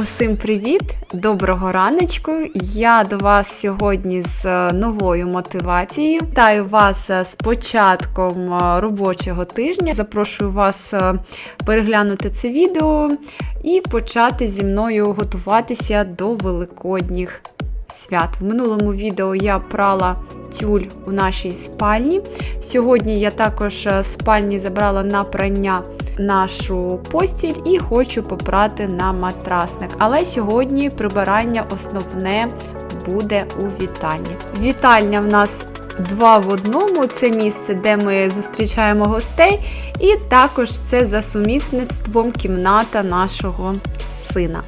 Усім привіт! Доброго раночку! Я до вас сьогодні з е, новою мотивацією. Вітаю вас е, з початком е, робочого тижня. Запрошую вас переглянути це відео і почати зі мною готуватися до великодніх свят. В минулому відео я прала тюль у нашій спальні. Сьогодні я також е, спальні забрала на прання нашу постіль і хочу попрати на матрасник. Але сьогодні прибирання основне буде у вітальні. Вітальня в нас два в одному: це місце, де ми зустрічаємо гостей, і також це за сумісництвом кімната нашого сина.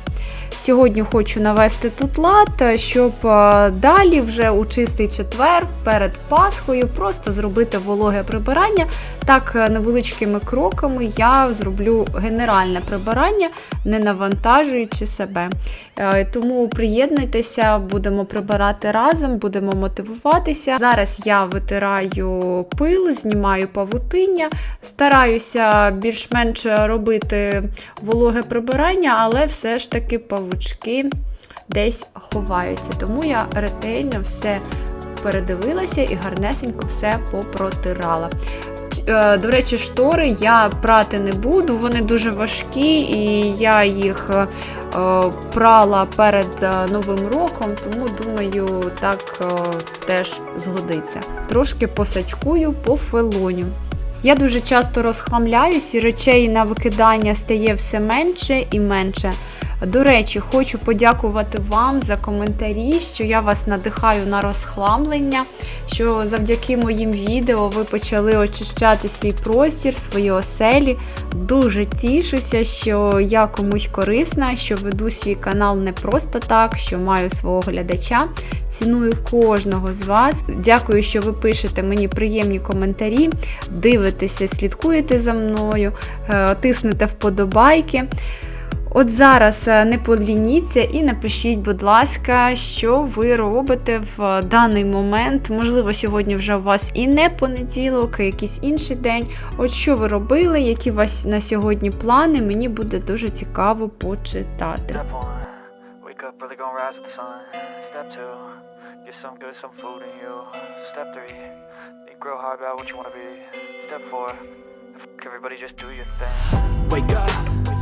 Сьогодні хочу навести тут лад, щоб е, далі, вже у чистий четвер, перед Пасхою, просто зробити вологе прибирання. Так, е, невеличкими кроками я зроблю генеральне прибирання, не навантажуючи себе. Е, Тому приєднуйтеся, будемо прибирати разом, будемо мотивуватися. Зараз я витираю пил, знімаю павутиння, стараюся більш-менш робити вологе прибирання, але все ж таки павучки десь ховаються. Тому я ретельно все передивилася і гарнесенько все попротирала. Е, До речі, штори я прати не буду, вони дуже важкі, і я їх е, прала перед е, Новим роком, тому думаю, так теж згодиться. Трошки посачкую по фелоню. Я дуже часто розхламляюсь і речей на викидання стає все менше і менше. До речі, хочу подякувати вам за коментарі, що я вас надихаю на розхламлення, що завдяки моїм відео ви почали очищати свій простір, свої оселі. Дуже тішуся, що я комусь корисна, що веду свій канал не просто так, що маю свого глядача. Ціную кожного з вас. Дякую, що ви пишете мені приємні коментарі, дивитеся, слідкуєте за мною, е, тиснете вподобайки. От зараз е, не полініться і напишіть, будь ласка, що ви робите в е, даний момент. Можливо, сьогодні вже у вас і не понеділок, і якийсь інший день. От що ви робили, які у вас на сьогодні плани, мені буде дуже цікаво почитати. Step Everybody just do your thing. Wake up.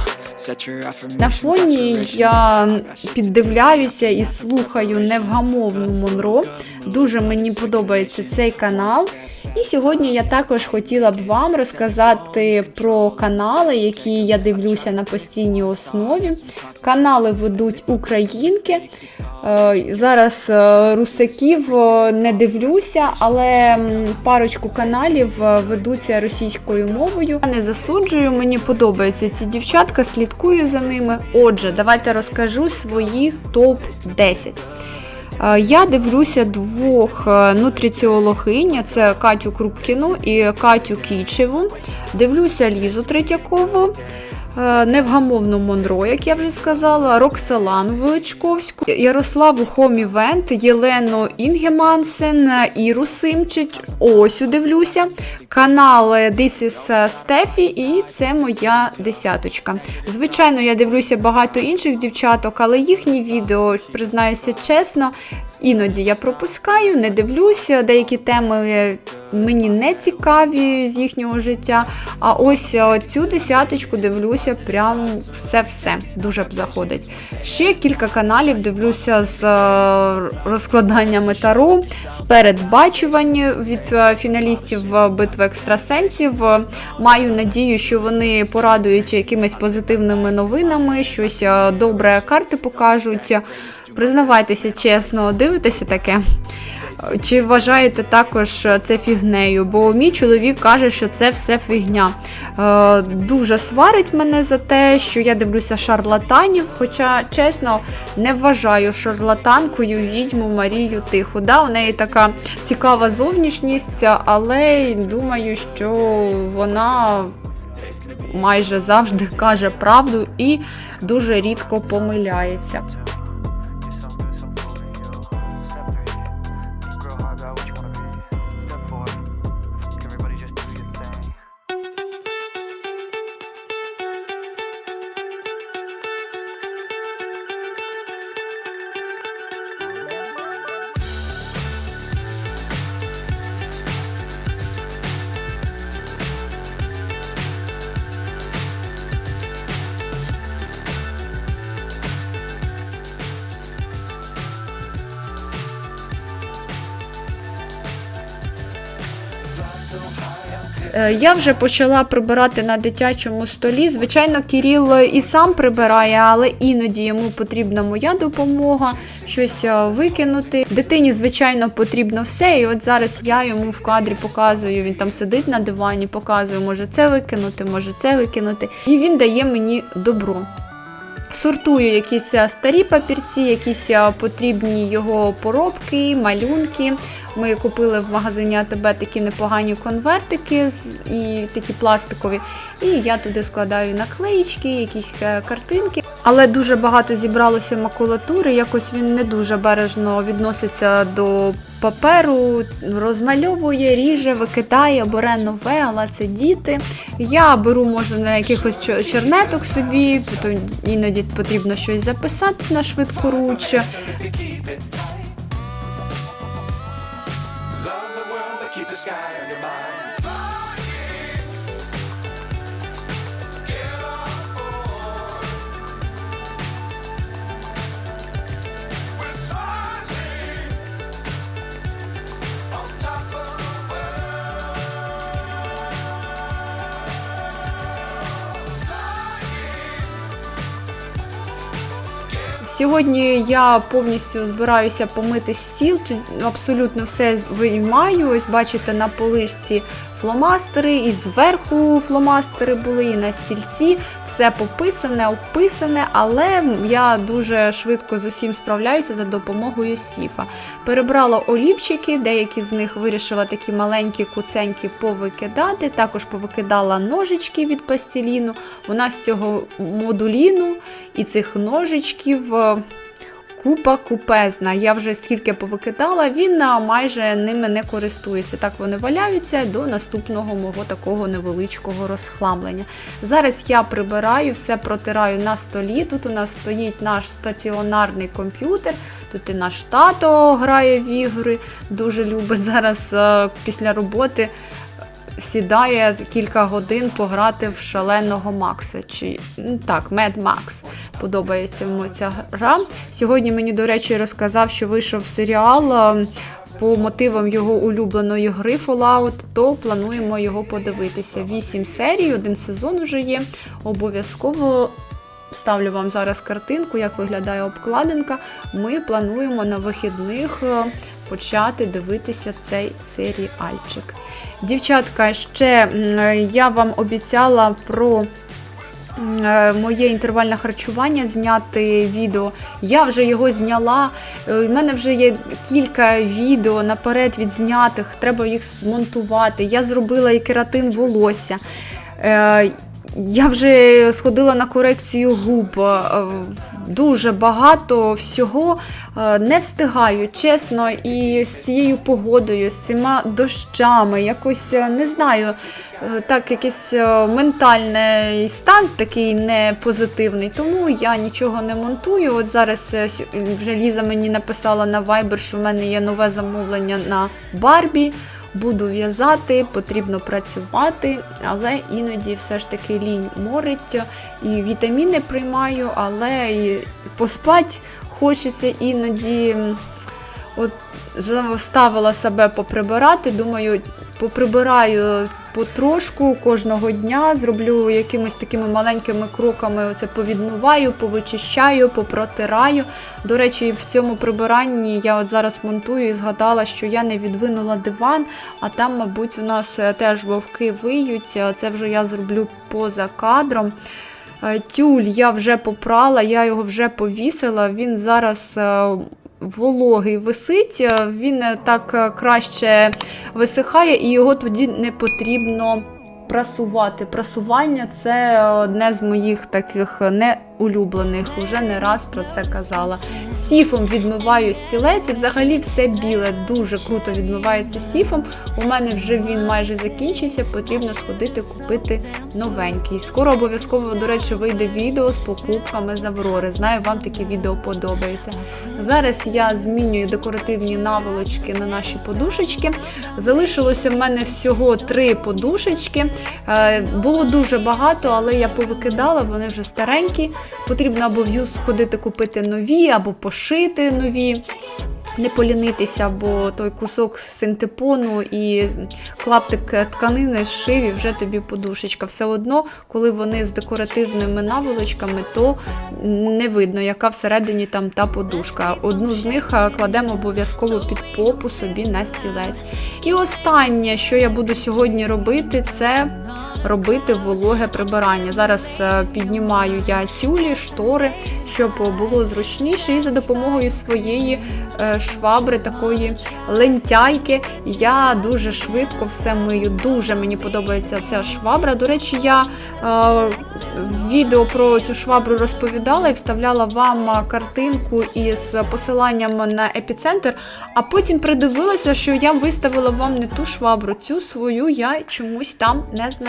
На фоні я піддивляюся і слухаю невгамовну Монро. Дуже мені подобається цей канал. І сьогодні я також хотіла б вам розказати про канали, які я дивлюся на постійній основі. Канали ведуть українки. Е, Зараз е, русаків е, не дивлюся, але парочку каналів ведуться російською мовою. Не засуджую, мені подобаються ці дівчатка, слідкую за ними. Отже, давайте розкажу своїх топ 10. Е, Я дивлюся двох е, нутриціологинь, це Катю Крупкіну і Катю Кічеву. Дивлюся Лізу Третьякову, Невгамовну Монро, як я вже сказала, Роксалану Величковську, Ярославу Хомівент, Єлену Інгемансен, Іру Симчич. Осю дивлюся. Канал This is Стефі, і це моя десяточка. Звичайно, я дивлюся багато інших дівчаток, але їхні відео, признаюся чесно, іноді я пропускаю, не дивлюся. Деякі теми мені не цікаві з їхнього життя. А ось цю десяточку дивлюся прям все-все. Дуже б заходить. Ще кілька каналів дивлюся з е, розкладаннями таро, з передбачувань від е, фіналістів битви екстрасенсів. Маю надію, що вони порадують якимись позитивними новинами, щось е, добре карти покажуть. Признавайтеся чесно, дивитеся таке. Чи вважаєте також е, це фігнею? Бо мій чоловік каже, що це все фігня. Е, дуже сварить мене за те, що я дивлюся шарлатанів. Хоча, чесно, не вважаю шарлатанкою відьму Марію Тиху. Да, у неї така цікава зовнішність, але думаю, що вона майже завжди каже правду і дуже рідко помиляється. Я вже почала прибирати на дитячому столі. Звичайно, Кіріл і сам прибирає, але іноді йому потрібна моя допомога, щось е, викинути. Дитині, звичайно, потрібно все. І от зараз я йому в кадрі показую. Він там сидить на дивані, показую, може це викинути, може це викинути. І він дає мені добро. Сортую якісь е, старі папірці, якісь е, потрібні його поробки, малюнки. Ми купили в магазині АТБ такі непогані конвертики і такі пластикові. І я туди складаю наклеїчки, якісь е, картинки. Але дуже багато зібралося макулатури. Якось він не дуже бережно відноситься до паперу, розмальовує, ріже, викидає, бере нове, але це діти. Я беру, може, на якихось чернеток собі, іноді потрібно щось записати на швидку sky Сьогодні я повністю збираюся помити стіл, абсолютно все виймаю. Ось бачите на полишці фломастери, і зверху фломастери були, і на стільці. Все пописане, описане, але я дуже швидко з усім справляюся за допомогою сіфа. Перебрала олівчики, деякі з них вирішила такі маленькі куценькі повикидати. Також повикидала ножички від пластиліну. У нас цього модуліну і цих ножичків е, купа купезна. Я вже скільки повикидала, він майже ними не користується. Так вони валяються до наступного мого такого невеличкого розхламлення. Зараз я прибираю, все протираю на столі. Тут у нас стоїть наш стаціонарний комп'ютер. Тут і наш тато грає в ігри, дуже любить зараз е, після роботи сідає кілька годин пограти в шаленого Макса. Чи ну, так, Мед Макс подобається йому ця гра. Сьогодні мені, до речі, розказав, що вийшов серіал. е, По мотивам його улюбленої гри Fallout, то плануємо його подивитися. Вісім серій, один сезон уже є. Обов'язково ставлю вам зараз картинку, як виглядає обкладинка. Ми плануємо на вихідних е, почати дивитися цей серіальчик. Дівчатка, ще е, я вам обіцяла про е, моє інтервальне харчування зняти відео. Я вже його зняла. Е, У мене вже є кілька відео наперед відзнятих, треба їх змонтувати. Я зробила і кератин волосся. Я вже сходила на корекцію губ. е, Дуже багато всього е, не встигаю, чесно, і з цією погодою, з цими дощами, якось е, не знаю, так якийсь ментальний стан такий непозитивний, тому я нічого не монтую. От зараз вже Ліза мені написала на Viber, що в мене є нове замовлення на Барбі. Буду в'язати, потрібно працювати, але іноді все ж таки лінь морить. І вітаміни приймаю, але і поспать хочеться іноді. От заставила себе поприбирати. Думаю, поприбираю потрошку кожного дня зроблю якимись такими маленькими кроками. Оце повідмиваю, повичищаю, попротираю. До речі, в цьому прибиранні я от зараз монтую і згадала, що я не відвинула диван, а там, мабуть, у нас е, теж вовки виють. Це вже я зроблю поза кадром. Е, Тюль я вже попрала, я його вже повісила. Він зараз е, вологий висить, е, він е, так е, краще висихає, і його тоді не потрібно прасувати. Прасування це одне з моїх таких неулюблених. Уже не раз про це казала. Сіфом відмиваю стілець і взагалі все біле. Дуже круто відмивається сіфом. У мене вже він майже закінчився. Потрібно сходити купити новенький. Скоро обов'язково, до речі, вийде відео з покупками з Аврори. Знаю, вам такі відео подобається. Зараз я змінюю декоративні наволочки на наші подушечки. Залишилося в мене всього три подушечки. Е, Було дуже багато, але я повикидала, вони вже старенькі. Потрібно або в юз сходити купити нові, або пошити нові. Не полінитися, бо той кусок синтепону і клаптик тканини зшив і вже тобі подушечка. Все одно, коли вони з декоративними наволочками, то не видно, яка всередині там та подушка. Одну з них е, кладемо обов'язково під попу собі на стілець. І останнє, що я буду сьогодні робити, це робити вологе прибирання. Зараз е, піднімаю я тюлі, штори, щоб було зручніше, і за допомогою своєї е, швабри, такої лентяйки, я дуже швидко все мию. Дуже мені подобається ця швабра. До речі, я е, відео про цю швабру розповідала і вставляла вам картинку із посиланням на епіцентр, а потім придивилася, що я виставила вам не ту швабру, цю свою я чомусь там не знайшла.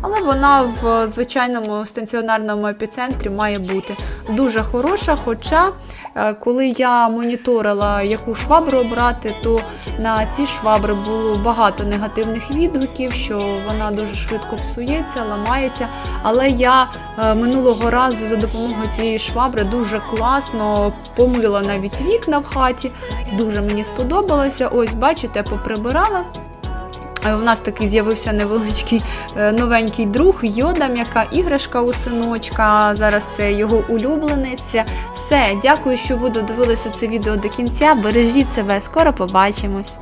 Але вона в звичайному станціонарному епіцентрі має бути дуже хороша. Хоча, е, коли я моніторила, яку швабру обрати, то на ці швабри було багато негативних відгуків, що вона дуже швидко псується, ламається. Але я е, минулого разу за допомогою цієї швабри дуже класно помила навіть вікна в хаті. Дуже мені сподобалося. Ось, бачите, поприбирала. Е, У нас такий з'явився невеличкий е, новенький друг, йода, м'яка іграшка у синочка. Зараз це його улюбленець. Все, дякую, що ви додивилися це відео до кінця. Бережіть себе, скоро побачимось.